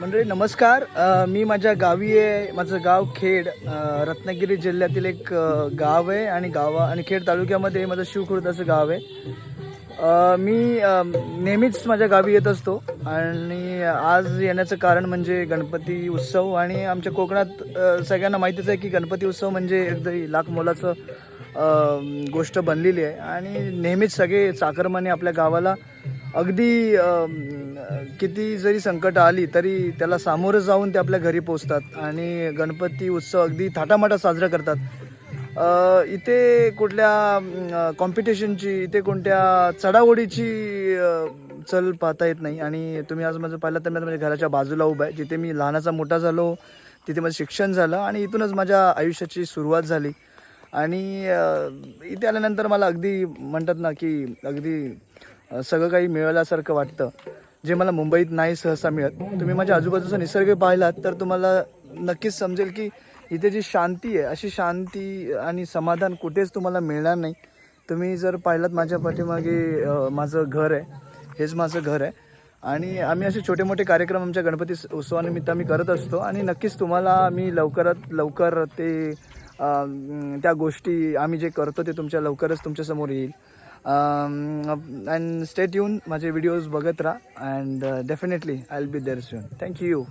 मंडळी नमस्कार. मी माझ्या गावी आहे. माझं गाव खेड. रत्नागिरी जिल्ह्यातील एक गाव आहे आणि गावा आणि खेड तालुक्यामध्ये माझं शिवखुर्द असं गाव आहे. मी नेहमीच माझ्या गावी येत असतो आणि आज येण्याचं कारण म्हणजे गणपती उत्सव आणि आमच्या कोकणात सगळ्यांना माहितीच आहे की गणपती उत्सव म्हणजे अगदी लाख मोलाचं गोष्ट बनलेली आहे. आणि नेहमीच सगळे चाकरमाने आपल्या गावाला अगदी किती जरी संकट आली तरी त्याला सामोरं जाऊन ते आपल्या घरी पोचतात आणि गणपती उत्सव अगदी थाटामाटात साजरा करतात. इथे कुठल्या कॉम्पिटिशनची इथे कोणत्या चढाओढीची चल पाहता येत नाही आणि तुम्ही आज माझं पाहिलं तर मी माझ्या घराच्या बाजूला उभा आहे. जिथे मी लहानाचा मोठा झालो तिथे माझं शिक्षण झालं आणि इथूनच माझ्या आयुष्याची सुरुवात झाली. आणि इथे आल्यानंतर मला अगदी म्हणतात ना की अगदी सगळं काही मिळाल्यासारखं वाटतं. जे मला मुंबईत नाही सहसा मिळत. तुम्ही माझ्या आजूबाजूचा निसर्ग पाहिलात तर तुम्हाला नक्कीच समजेल की इथे जी शांती आहे अशी शांती आणि समाधान कुठेच तुम्हाला मिळणार नाही. तुम्ही जर पाहिलात माझ्या पाठीमागे माझं घर आहे हेच माझं घर आहे. आणि आम्ही असे छोटे मोठे कार्यक्रम आमच्या गणपती उत्सवानिमित्त आम्ही करत असतो. आणि नक्कीच तुम्हाला मी लवकरात लवकर ते त्या गोष्टी आम्ही जे करतो ते तुमच्या लवकरच तुमच्यासमोर येईल. अँड स्टेट येऊन माझे व्हिडिओज बघत राहा and definitely I will be there soon thank you